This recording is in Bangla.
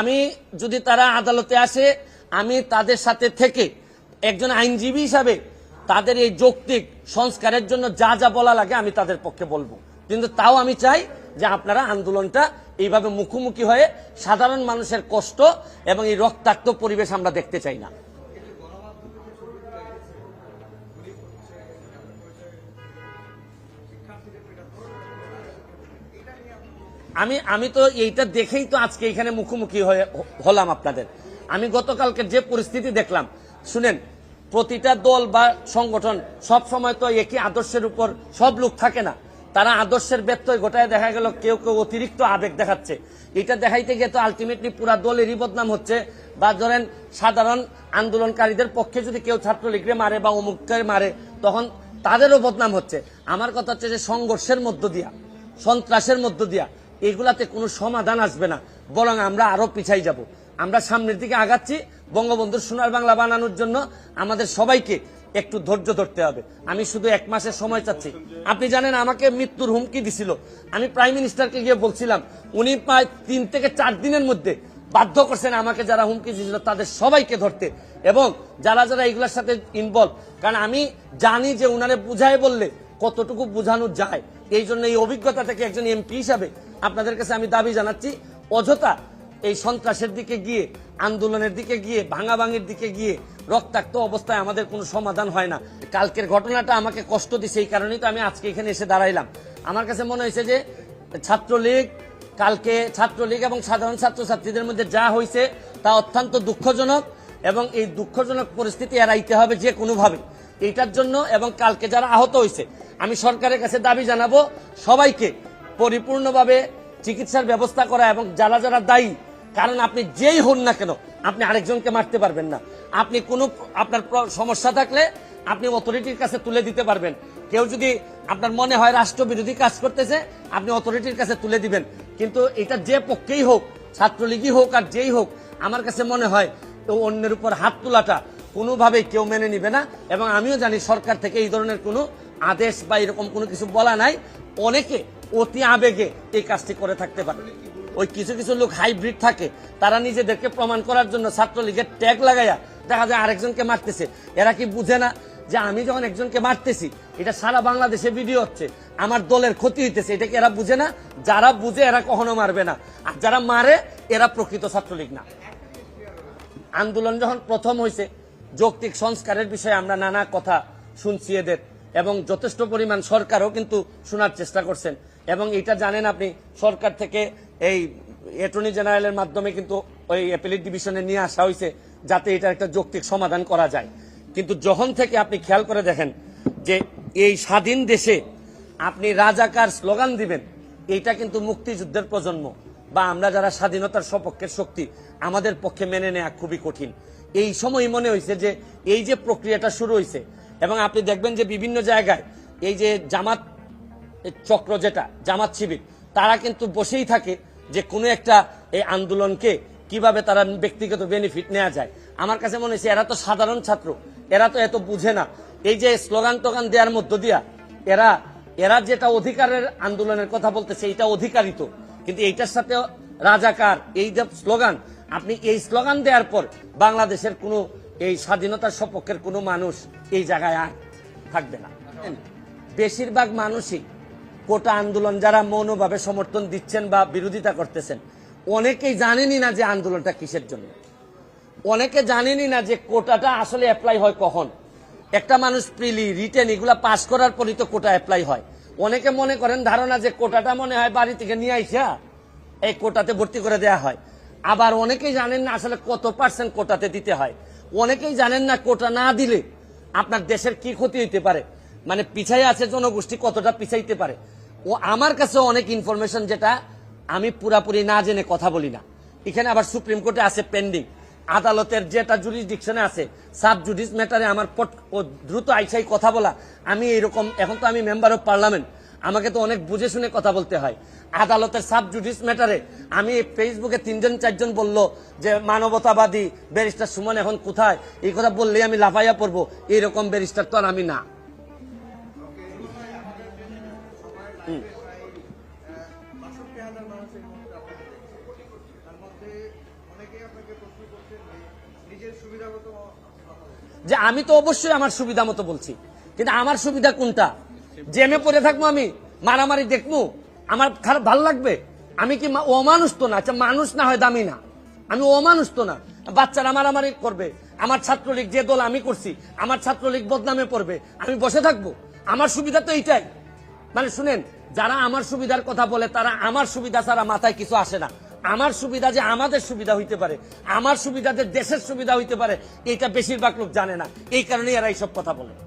আমি যদি তারা আদালতে আসে, আমি তাদের সাথে থেকে একজন আইনজীবী হিসাবে তাদের এই যৌক্তিক সংস্কারের জন্য যা যা বলা লাগে আমি তাদের পক্ষে বলব। কিন্তু তাও আমি চাই যে আপনারা আন্দোলনটা এইভাবে মুখোমুখি হয়ে সাধারণ মানুষের কষ্ট এবং এই রক্তাক্ত পরিবেশ আমরা দেখতে চাই না। আমি আমি তো এইটা দেখেই তো আজকে এখানে মুখোমুখি হয়ে হলাম আপনাদের। আমি গতকালকে যে পরিস্থিতি দেখলাম, শুনেন, প্রতিটা দল বা সংগঠন সব সময় তো একই আদর্শের উপর সব লোক থাকে না। তারা আদর্শের ব্যত্যয় ঘটায় দেখা গেল কেউ কেউ অতিরিক্ত আবেগ দেখাচ্ছে। এটা দেখাইতে গিয়ে তো আলটিমেটলি পুরা দলেরই বদনাম হচ্ছে। বা ধরেন, সাধারণ আন্দোলনকারীদের পক্ষে যদি কেউ ছাত্রলীগরে মারে বা অমুককে মারে, তখন তাদেরও বদনাম হচ্ছে। আমার কথা হচ্ছে যে সংঘর্ষের মধ্য দিয়া, সন্ত্রাসের মধ্য দিয়া এগুলাতে কোনো সমাধান আসবে না। বরং আমরা আরও পিছাই যাব। আমরা সামনের দিকে আগাচ্ছি, বঙ্গবন্ধুর সোনার বাংলা বানানোর জন্য আমাদের সবাইকে একটু ধৈর্য ধরতে হবে। আমি শুধু এক মাসের সময় চাচ্ছি। আপনি জানেন আমাকে মৃত্যুর হুমকি দিছিল। আমি প্রাইম মিনিস্টারকে গিয়ে বলছিলাম, উনি প্রায় তিন থেকে চার দিনের মধ্যে বাধ্য করছেন আমাকে যারা হুমকি দিয়েছিল তাদের সবাইকে ধরতে। এবং যারা যারা এগুলোর সাথে ইনভলভ কারণ আমি জানি যে উনারে বুঝায় বললে কতটুকু বোঝানো যায়। এই জন্য এই অভিজ্ঞতা থেকে একজন এমপি হিসাবে আপনাদের কাছে আমি দাবি জানাচ্ছি, অযথা এই সন্ত্রাসের দিকে গিয়ে, আন্দোলনের দিকে গিয়ে, ভাঙাভাঙির দিকে গিয়ে রক্তাক্ত অবস্থায় আমাদের কোনো সমাধান হয় না। কালকের ঘটনাটা আমাকে কষ্ট দিছে এই কারণেই তো আমি আজকে এখানে এসে দাঁড়াইলাম। আমার কাছে মনে হয়েছে যে, ছাত্রলীগ, কালকে ছাত্রলীগ এবং সাধারণ ছাত্রছাত্রীদের মধ্যে যা হয়েছে তা অত্যন্ত দুঃখজনক এবং এই দুঃখজনক পরিস্থিতি এড়াইতে হবে যে কোনোভাবে। এইটার জন্য এবং কালকে যারা আহত হয়েছে, আমি সরকারের কাছে দাবি জানাব, সবাইকে পরিপূর্ণভাবে চিকিৎসার ব্যবস্থা করা এবং যারা যারা দায়ী, কারণ আপনি যেই হন না কেন, আপনি আরেকজনকে মারতে পারবেন না। আপনি কোনো, আপনার সমস্যা থাকলে আপনি অথরিটির কাছে তুলে দিতে পারবেন। কেউ যদি আপনার মনে হয় রাষ্ট্রবিরোধী কাজ করতেছে, আপনি অথরিটির কাছে তুলে দিবেন। কিন্তু এটা যে পক্ষেই হোক, ছাত্রলীগই হোক আর যেই হোক, আমার কাছে মনে হয় তো অন্যের উপর হাত তোলাটা কোনোভাবেই কেউ মেনে নিবে না। এবং আমিও জানি সরকার থেকে এই ধরনের কোনো আদেশ বা এরকম কোনো কিছু বলা নাই। অনেকে অতি আবেগে এই কাজটি করে থাকতে পারে। ওই কিছু কিছু লোক হাইব্রিড থাকে, তারা নিজেদেরকে প্রমাণ করার জন্য ছাত্রলীগের ট্যাগ লাগাইয়া দেখা যায় আরেকজনকে মারতেছে। এরা কি বুঝে না যে আমি যখন একজনকে মারতেছি, এটা সারা বাংলাদেশে ভিডিও হচ্ছে, আমার দলের ক্ষতি হইতেছে, এটা কি এরা বুঝে না? যারা বুঝে এরা কখনো মারবে না। আর যারা মারে, এরা প্রকৃত ছাত্রলীগ না। আন্দোলন যখন প্রথম হয়েছে যৌক্তিক সংস্কারের বিষয়ে আমরা নানা কথা শুনছি এদের, এবং যথেষ্ট পরিমাণ সরকারও কিন্তু শোনার চেষ্টা করছেন। এবং এটা জানেন আপনি, সরকার থেকে এই অ্যাটর্নি জেনারেলের মাধ্যমে কিন্তু ওই অ্যাপেলিট ডিভিশনে নিয়ে আসা হয়েছে, যাতে এটা একটা যৌক্তিক সমাধান করা যায়। কিন্তু যখন থেকে আপনি খেয়াল করে দেখেন যে এই স্বাধীন দেশে আপনি রাজাকার স্লোগান দিবেন এইটা কিন্তু মুক্তিযুদ্ধের প্রজন্ম বা আমরা যারা স্বাধীনতার সপক্ষের শক্তি, আমাদের পক্ষে মেনে নেওয়া খুবই কঠিন। এই সময় মনে হয়েছে যে এই যে প্রক্রিয়াটা শুরু হয়েছে, এবং আপনি দেখবেন যে বিভিন্ন জায়গায় এই যে জামাত চক্র যেটা, জামাত শিবির, তারা কিন্তু বসেই থাকে যে কোনো একটা এই আন্দোলনকে কীভাবে তারা ব্যক্তিগত বেনিফিট নেওয়া যায়। আমার কাছে মনে হয়েছে এরা তো সাধারণ ছাত্র, এরা তো এত বুঝে না। এই যে স্লোগান টোগান দেওয়ার মধ্য দিয়া এরা এরা যেটা অধিকারের আন্দোলনের কথা বলতেছে এটা অধিকারিত কিন্তু এইটার সাথে রাজাকার, এই যে স্লোগান, আপনি এই স্লোগান দেওয়ার পর বাংলাদেশের কোনো এই স্বাধীনতার সপক্ষের কোনো মানুষ এই জায়গায় আর থাকবে না। বেশিরভাগ মানুষই কোটা আন্দোলন যারা মৌনভাবে সমর্থন দিচ্ছেন বা বিরোধিতা করতেছেন, অনেকেই জানেনই না যে আন্দোলনটা কিসের জন্য। অনেকে জানেনই না যে কোটাটা আসলে অ্যাপ্লাই হয় কখন। একটা মানুষ প্রিলি রিটেন এগুলা পাস করার পরই তো কোটা অ্যাপ্লাই হয়। অনেকে মনে করেন ধারণা যে কোটাটা মনে হয় বাড়ি থেকে নিয়ে আইসা এই কোটাতে ভর্তি করে দেয়া হয়। আবার অনেকেই জানেন না আসলে কত পার্সেন্ট কোটাতে দিতে হয়। অনেকেই জানেন না কোটা না দিলে আপনার দেশের কি ক্ষতি হইতে পারে। মানে পিছাই আছে জনগোষ্ঠী কতটা পিছাইতে পারে। ও আমার কাছে অনেক ইনফরমেশন যেটা আমি পুরাপুরি না জেনে কথা বলি না। এখানে আবার সুপ্রিম কোর্টে আছে পেন্ডিং আদালতের যেটা জুরিসডিকশনে আছে সাব জুডিস ম্যাটারে আমার দ্রুত আইসাই কথা বলা। আমি এরকম এখন তো আমি মেম্বার অফ পার্লামেন্ট আমাকে তো অনেক বুঝে শুনে কথা বলতে হয়। আদালতের সাব জুডিস ম্যাটারে আমি ফেসবুকে তিনজন, চারজন বলল যে, মানবতাবাদী ব্যারিস্টার সুমন এখন কোথায়? এই কথা বললেই আমি লাফাইয়া পড়ব। এরকম ব্যারিস্টার তো আর আমি না। যে আমি তো অবশ্যই আমার সুবিধা মতো বলছি। কিন্তু আমার সুবিধা কোনটা? জেমে পড়ে থাকব আমি, মারামারি দেখব, আমার খারাপ ভালো লাগবে? আমি কি অমানুষ তো না আচ্ছা মানুষ না হয় দামি না। আমি অমানুষ তো না। বাচ্চারা মারামারি করবে, আমার ছাত্রলীগ যে দল আমি করছি, আমার ছাত্রলীগ বদনামে পড়বে, আমি বসে থাকব। আমার সুবিধা তো এইটাই। মানে শুনেন যারা আমার সুবিধার কথা বলে, তারা আমার সুবিধা ছাড়া মাথায় কিছু আসে না। আমার সুবিধা যে আমাদের সুবিধা হইতে পারে, আমার সুবিধা যে দেশের সুবিধা হইতে পারে এটা বেশিরভাগ লোক জানে না। এই কারণে এরা এইসব কথা বলে।